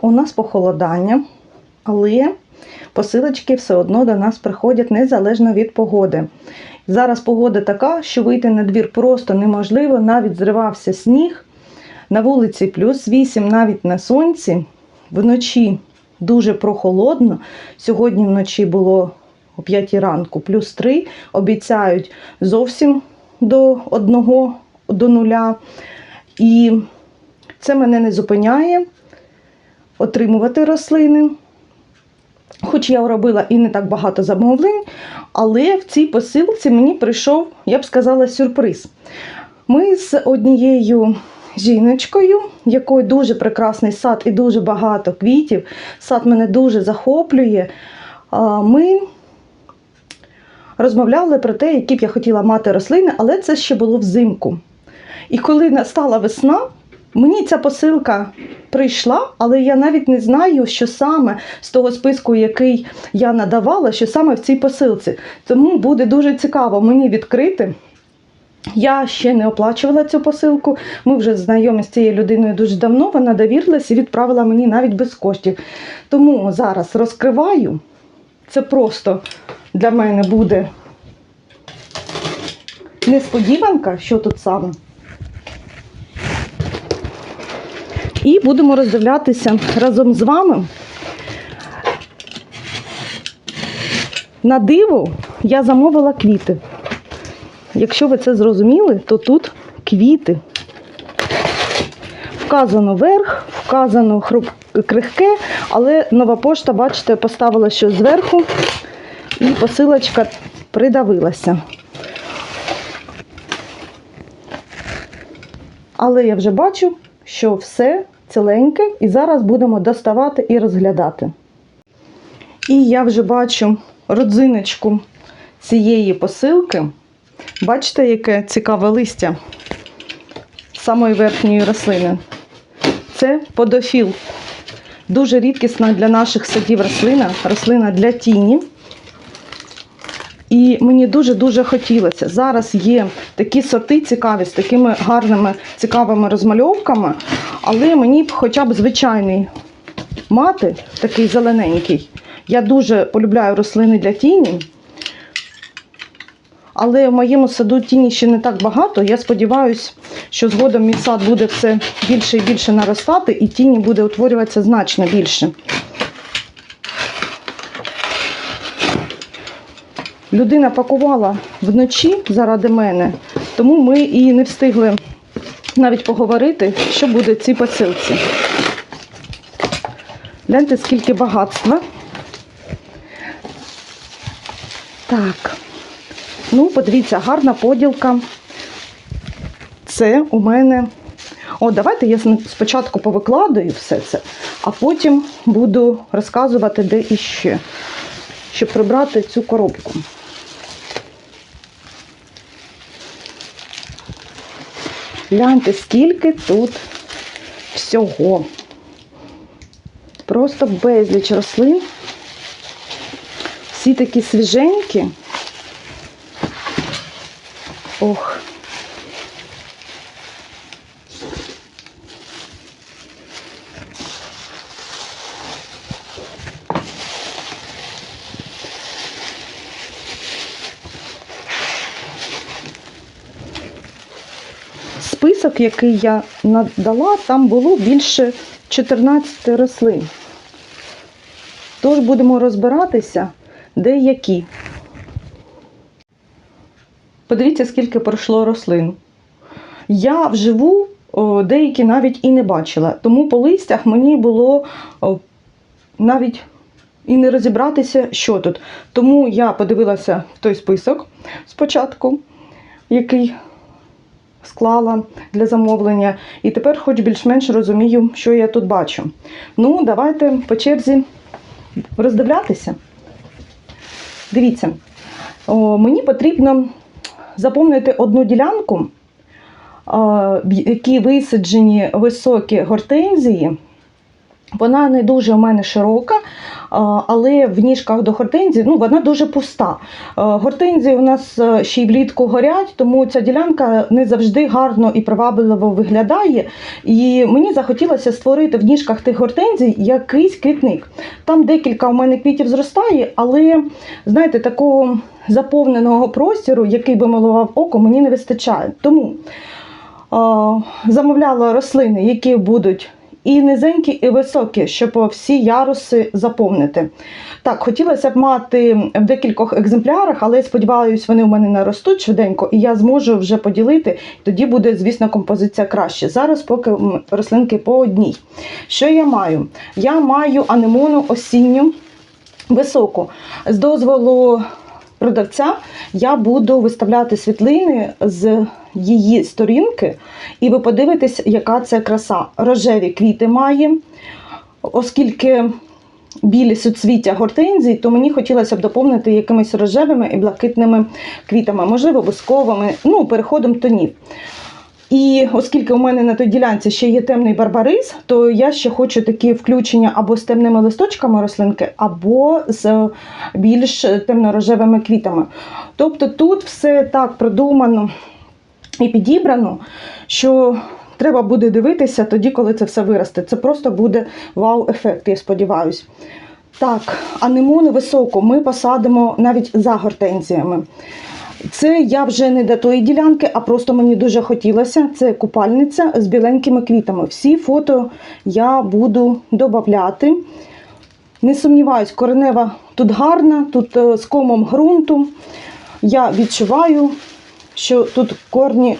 у нас похолодання, але посилочки все одно до нас приходять незалежно від погоди. Зараз погода така, що вийти на двір просто неможливо, навіть зривався сніг. На вулиці плюс 8, навіть на сонці. Вночі дуже прохолодно. Сьогодні вночі було о 5 ранку плюс 3. Обіцяють зовсім до 1 до нуля. І це мене не зупиняє отримувати рослини. Хоч я робила і не так багато замовлень, але в цій посилці мені прийшов, я б сказала, сюрприз. Ми з однією жіночкою, в якої дуже прекрасний сад і дуже багато квітів. Сад мене дуже захоплює. Ми розмовляли про те, які б я хотіла мати рослини, але це ще було взимку. І коли настала весна, мені ця посилка прийшла, але я навіть не знаю, що саме з того списку, який я надавала, що саме в цій посилці. Тому буде дуже цікаво мені відкрити. Я ще не оплачувала цю посилку. Ми вже знайомі з цією людиною дуже давно. Вона довірилась і відправила мені навіть без коштів. Тому зараз розкриваю. Це просто для мене буде несподіванка, що тут саме. І будемо роздивлятися разом з вами. На диво я замовила квіти. Якщо ви це зрозуміли, то тут квіти. Вказано верх, вказано крихке, але нова пошта, бачите, поставила щось зверху, і посилочка придавилася. Але я вже бачу, що все ціленьке, і зараз будемо доставати і розглядати. І я вже бачу родзиночку цієї посилки. Бачите, яке цікаве листя самої верхньої рослини. Це подофіл. Дуже рідкісна для наших садів рослина, рослина для тіні. І мені дуже-дуже хотілося. Зараз є такі сорти цікаві, з такими гарними, цікавими розмальовками, але мені б хоча б звичайний мати, такий зелененький. Я дуже полюбляю рослини для тіні. Але в моєму саду тіні ще не так багато. Я сподіваюся, що згодом мій сад буде все більше і більше наростати, і тіні буде утворюватися значно більше. Людина пакувала вночі заради мене, тому ми і не встигли навіть поговорити, що буде в цій посилці. Гляньте, скільки багатства. Так. Ну, подивіться, гарна поділка. Це у мене. О, давайте я спочатку повикладаю все це, а потім буду розказувати, де іще, щоб прибрати цю коробку. Гляньте, скільки тут всього. Просто безліч рослин. Всі такі свіженькі. Ох. Який я надала, там було більше 14 рослин. Тож будемо розбиратися, де які. Подивіться, скільки пройшло рослин. Я вживу деякі навіть і не бачила, тому по листях мені було навіть і не розібратися, що тут. Тому я подивилася в той список спочатку, який склала для замовлення, і тепер хоч більш-менш розумію, що я тут бачу. Ну, давайте по черзі роздивлятися. Дивіться, о, мені потрібно заповнити одну ділянку, в якій висаджені високі гортензії. Вона не дуже у мене широка, Але в ніжках до гортензії ну, вона дуже пуста. Гортензії у нас е, ще й влітку горять, тому ця ділянка не завжди гарно і привабливо виглядає. І мені захотілося створити в ніжках тих гортензій якийсь квітник. Там декілька у мене квітів зростає, але знаєте, такого заповненого простіру, який би малував око, мені не вистачає. Тому замовляла рослини, які будуть і низенькі, і високі, щоб всі яруси заповнити. Так, хотілося б мати в декількох екземплярах, але сподіваюся, вони у мене наростуть швиденько, і я зможу вже поділити. Тоді буде, звісно, композиція краще. Зараз поки рослинки по одній. Що я маю? Я маю анемону осінню високу. З дозволу продавця я буду виставляти світлини з її сторінки, і ви подивитесь, яка це краса. Рожеві квіти має, оскільки білі суцвіття гортензії, то мені хотілося б доповнити якимись рожевими і блакитними квітами, можливо, бусковими, ну, переходом тонів. І оскільки у мене на той ділянці ще є темний барбарис, то я ще хочу такі включення або з темними листочками рослинки, або з більш темно-рожевими квітами. Тобто тут все так продумано і підібрано, що треба буде дивитися тоді, коли це все виросте. Це просто буде вау-ефект, я сподіваюся. Так, анемони високо ми посадимо навіть за гортензіями. Це я вже не до тої ділянки, а просто мені дуже хотілося. Це купальниця з біленькими квітами. Всі фото я буду додати. Не сумніваюсь, коренева тут гарна, тут е, з комом ґрунту. Я відчуваю, що тут корні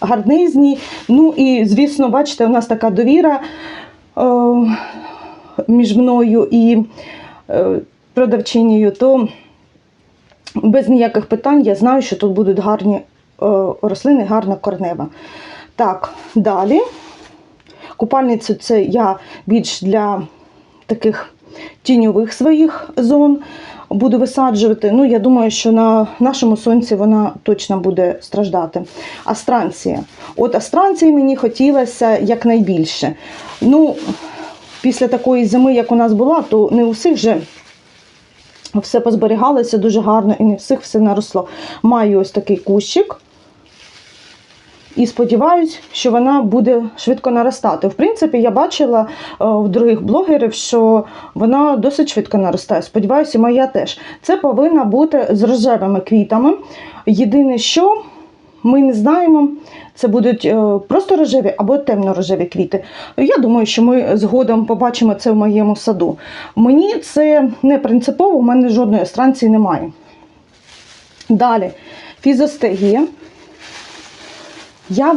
гарнизні. Ну і, звісно, бачите, у нас така довіра е, між мною і е, продавчинею, то без ніяких питань я знаю, що тут будуть гарні е, рослини, гарна корнева. Так, далі. Купальницю це я більш для таких тіньових своїх зон буду висаджувати. Ну, я думаю, що на нашому сонці вона точно буде страждати. Астранція. От астранції мені хотілося якнайбільше. Ну, після такої зими, як у нас була, то не у всіх вже все позберігалося дуже гарно і не всіх все наросло. Маю ось такий кущик. І сподіваюсь, що вона буде швидко наростати. В принципі, я бачила е, в других блогерів, що вона досить швидко наростає. Сподіваюся, моя теж. Це повинна бути з рожевими квітами. Єдине, що ми не знаємо, це будуть е, просто рожеві або темно-рожеві квіти. Я думаю, що ми згодом побачимо це в моєму саду. Мені це не принципово, у мене жодної странції немає. Далі, фізостегія. Я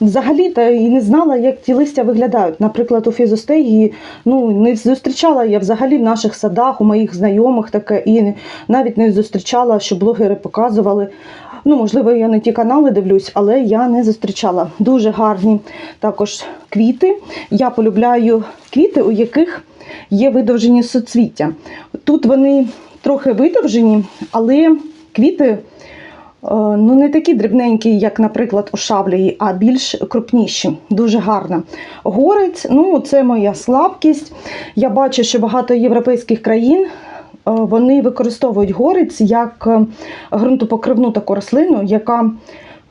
взагалі-то і не знала, як ті листя виглядають. Наприклад, у фізостегії ну, не зустрічала я взагалі в наших садах, у моїх знайомих таке, і навіть не зустрічала, що блогери показували. Ну, можливо, я не ті канали дивлюсь, але я не зустрічала. Дуже гарні також квіти. Я полюбляю квіти, у яких є видовжені соцвіття. Тут вони трохи видовжені, але квіти. Е, Ну, не такі дрібненькі, як, наприклад, у шаблії, а більш крупніші. Дуже гарно. Горець, ну, це моя слабкість. Я бачу, що багато європейських країн е, вони використовують горець як е, ґрунтопокривну таку рослину, яка.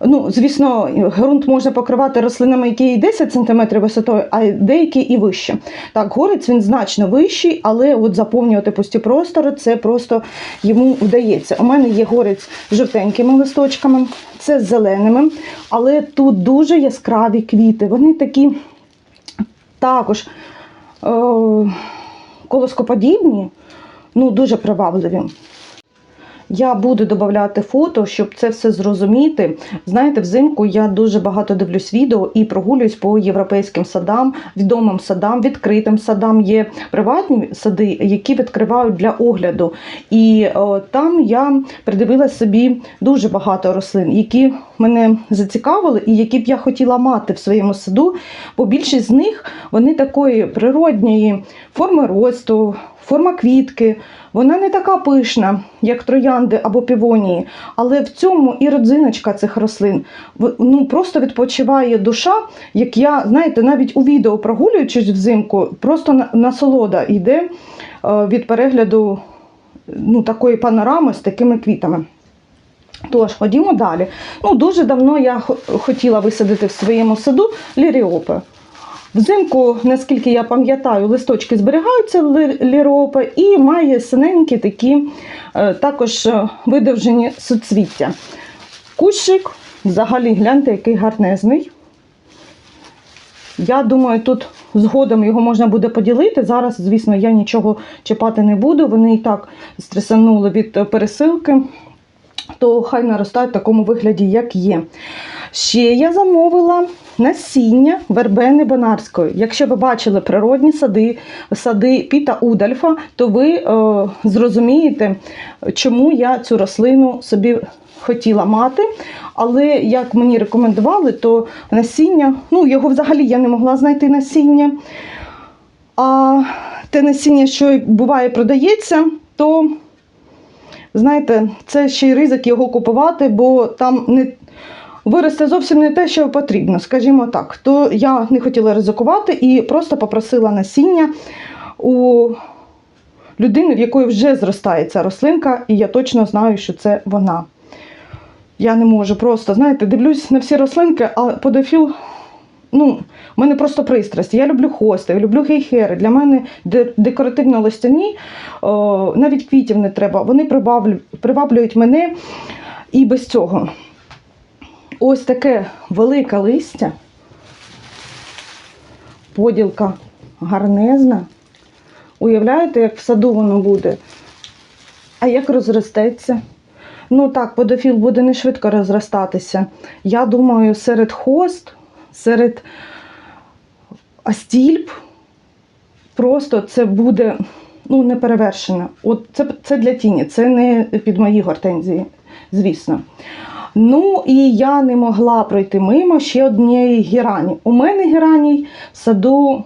Ну, звісно, ґрунт можна покривати рослинами, які і 10 см висотою, а деякі і вище. Так, горець він значно вищий, але от заповнювати пусті простори це просто йому вдається. У мене є горець з жовтенькими листочками, це з зеленими, але тут дуже яскраві квіти. Вони такі також е- колоскоподібні, ну, дуже привабливі. Я буду додавати фото, щоб це все зрозуміти. Знаєте, взимку я дуже багато дивлюсь відео і прогулююсь по європейським садам, відомим садам, відкритим садам. Є приватні сади, які відкривають для огляду. І о, там я придивила собі дуже багато рослин, які мене зацікавили і які б я хотіла мати в своєму саду. Бо більшість з них вони такої природньої форми росту, форма квітки. Вона не така пишна, як троянди або півонії, але в цьому і родзиночка цих рослин. Ну, просто відпочиває душа, як я, знаєте, навіть у відео прогулюючись взимку, просто насолода йде е, від перегляду ну, такої панорами з такими квітами. Тож, ходімо далі. Ну, дуже давно я хотіла висадити в своєму саду ліріопи. Взимку, наскільки я пам'ятаю, листочки зберігаються лі- ліріопи і має синенькі такі е, також е, видовжені суцвіття. Кущик, взагалі, гляньте, який гарнезний. Я думаю, тут згодом його можна буде поділити. Зараз, звісно, я нічого чіпати не буду. Вони і так стресанули від е, пересилки, то хай наростають в такому вигляді, як є. Ще я замовила насіння вербени бонарської. Якщо ви бачили природні сади, сади Піта Удальфа, то ви е, зрозумієте, чому я цю рослину собі хотіла мати. Але як мені рекомендували, то насіння, ну його взагалі я не могла знайти насіння. А те насіння, що буває, продається, то знаєте, це ще й ризик його купувати, бо там не виросте зовсім не те, що потрібно, скажімо так. То я не хотіла ризикувати і просто попросила насіння у людини, в якої вже зростає ця рослинка, і я точно знаю, що це вона. Я не можу просто, знаєте, дивлюсь на всі рослинки, а подофіл, ну, в мене просто пристрасть. Я люблю хости, я люблю гейхери. Для мене декоративно-листяні, о, навіть квітів не треба. Вони приваблюють мене і без цього. Ось таке велике листя, поділка гарнезна. Уявляєте, як в саду воно буде? А як розростеться? Ну так, подофіл буде не швидко розростатися. Я думаю, серед хост, серед астільб просто це буде ну, неперевершено. От це, це для тіні, це не під мої гортензії, звісно. Ну і я не могла пройти мимо ще однієї герані. У мене гераній в саду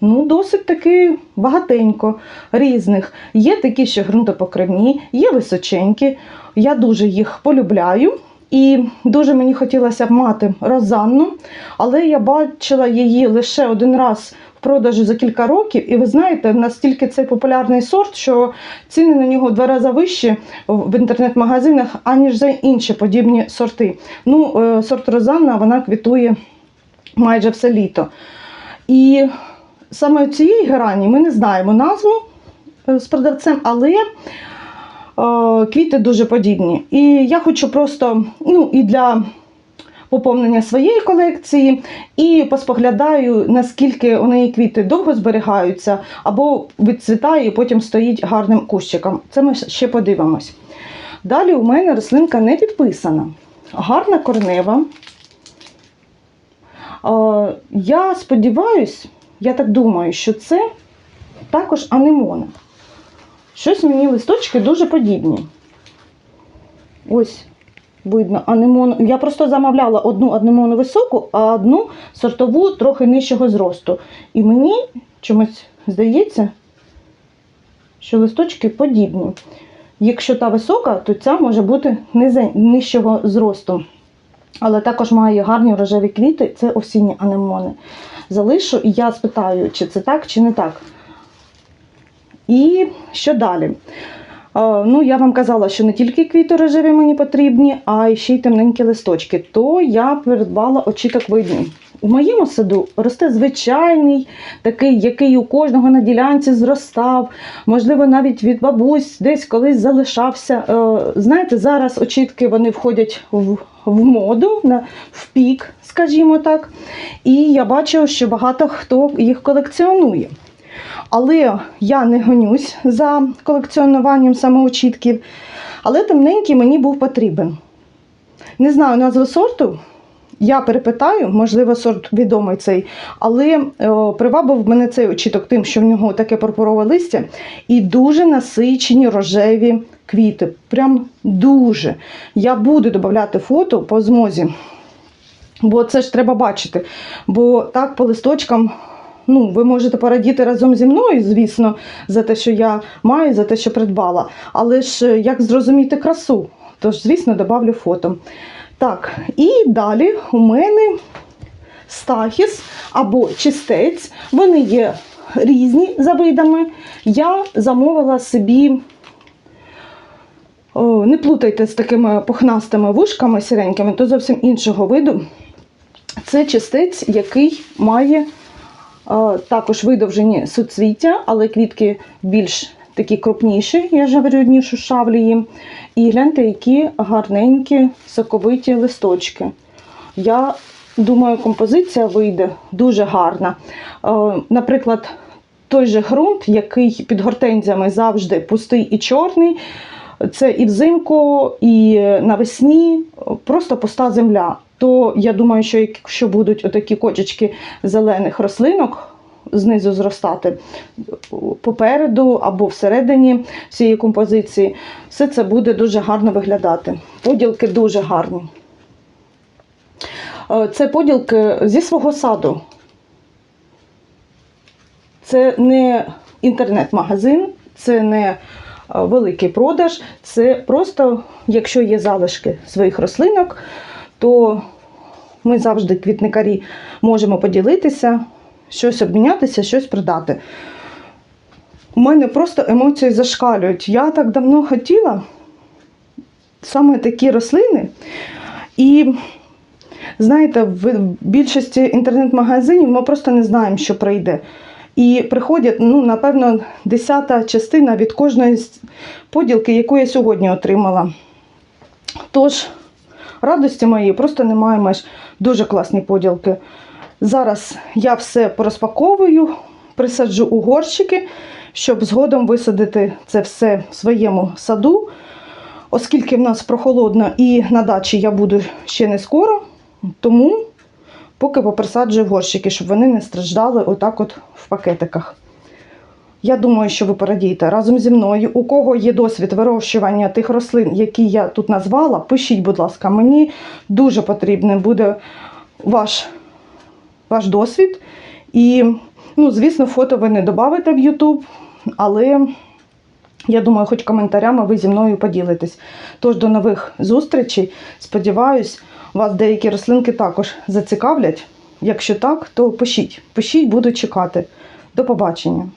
ну, досить таки багатенько різних. Є такі, що ґрунтопокривні, є височенькі. Я дуже їх полюбляю. І дуже мені хотілося б мати розанну, але я бачила її лише один раз в продажу за кілька років. І ви знаєте, настільки це популярний сорт, що ціни на нього два рази вищі в інтернет-магазинах, аніж за інші подібні сорти. Ну, е, сорт розанна вона квітує майже все літо. І саме цієї герані ми не знаємо назву е, з продавцем, але квіти дуже подібні. І я хочу просто ну, і для поповнення своєї колекції, і поспоглядаю, наскільки у неї квіти довго зберігаються, або відцвітає і потім стоїть гарним кущиком. Це ми ще подивимось. Далі у мене рослинка не підписана. Гарна корнева. Е, Я сподіваюсь, я так думаю, що це також анемона. Щось мені листочки дуже подібні. Ось, видно, анемон. Я просто замовляла одну анемону високу, а одну сортову трохи нижчого зросту. І мені чомусь здається, що листочки подібні. Якщо та висока, то ця може бути нижчого зросту. Але також має гарні рожеві квіти, це осінні анемони. Залишу і я спитаю, чи це так, чи не так. І що далі? Ну, я вам казала, що не тільки квіти рожеві мені потрібні, а ще й темненькі листочки. То я придбала очіток видні. У моєму саду росте звичайний, такий, який у кожного на ділянці зростав, можливо, навіть від бабусь десь колись залишався. Е, Знаєте, зараз очітки вони входять в, в моду, в пік, скажімо так. І я бачу, що багато хто їх колекціонує. Але я не гонюсь за колекціонуванням саме очітків. Але темненький мені був потрібен. Не знаю назву сорту. Я перепитаю, можливо, сорт відомий цей, але е, привабив мене цей очіток тим, що в нього таке пурпурове листя і дуже насичені рожеві квіти. Прям дуже. Я буду додати фото по змозі, бо це ж треба бачити. Бо так по листочкам ну, ви можете порадіти разом зі мною, звісно, за те, що я маю, за те, що придбала. Але ж е, як зрозуміти красу? Тож, звісно, добавлю фото. Так, і далі у мене стахіс або чистець. Вони є різні за видами. Я замовила собі. О, не плутайте з такими пухнастими вушками сіренькими, то зовсім іншого виду. Це чистець, який має також видовжені суцвіття, але квітки більш такі крупніші, я ж говорю, шавлії. І гляньте, які гарненькі соковиті листочки. Я думаю, композиція вийде дуже гарна. Е, Наприклад, той же ґрунт, який під гортензіями завжди пустий і чорний. Це і взимку, і навесні просто пуста земля. То я думаю, що якщо будуть отакі кочечки зелених рослинок знизу зростати попереду або всередині цієї композиції, все це буде дуже гарно виглядати. Поділки дуже гарні. Е, Це поділки зі свого саду. Це не інтернет-магазин, це не е, великий продаж. Це просто, якщо є залишки своїх рослинок, то ми завжди, квітникарі, можемо поділитися, щось обмінятися, щось продати. У мене просто емоції зашкалюють. Я так давно хотіла саме такі рослини. І знаєте, в більшості інтернет-магазинів ми просто не знаємо, що прийде. І приходять, ну, напевно, десята частина від кожної поділки, яку я сьогодні отримала. Тож, радості моєї просто немає меж. Дуже класні поділки. Зараз я все порозпаковую, присаджу у горщики, щоб згодом висадити це все в своєму саду. Оскільки в нас прохолодно і на дачі я буду ще не скоро, тому поки поприсаджую горщики, щоб вони не страждали отак от в пакетиках. Я думаю, що ви порадієте разом зі мною. У кого є досвід вирощування тих рослин, які я тут назвала, пишіть, будь ласка, мені дуже потрібний буде ваш, ваш досвід. І, ну, звісно, фото ви не додавите в YouTube, але я думаю, хоч коментарями ви зі мною поділитесь. Тож до нових зустрічей. Сподіваюсь, вас деякі рослинки також зацікавлять. Якщо так, то пишіть. Пишіть, буду чекати. До побачення.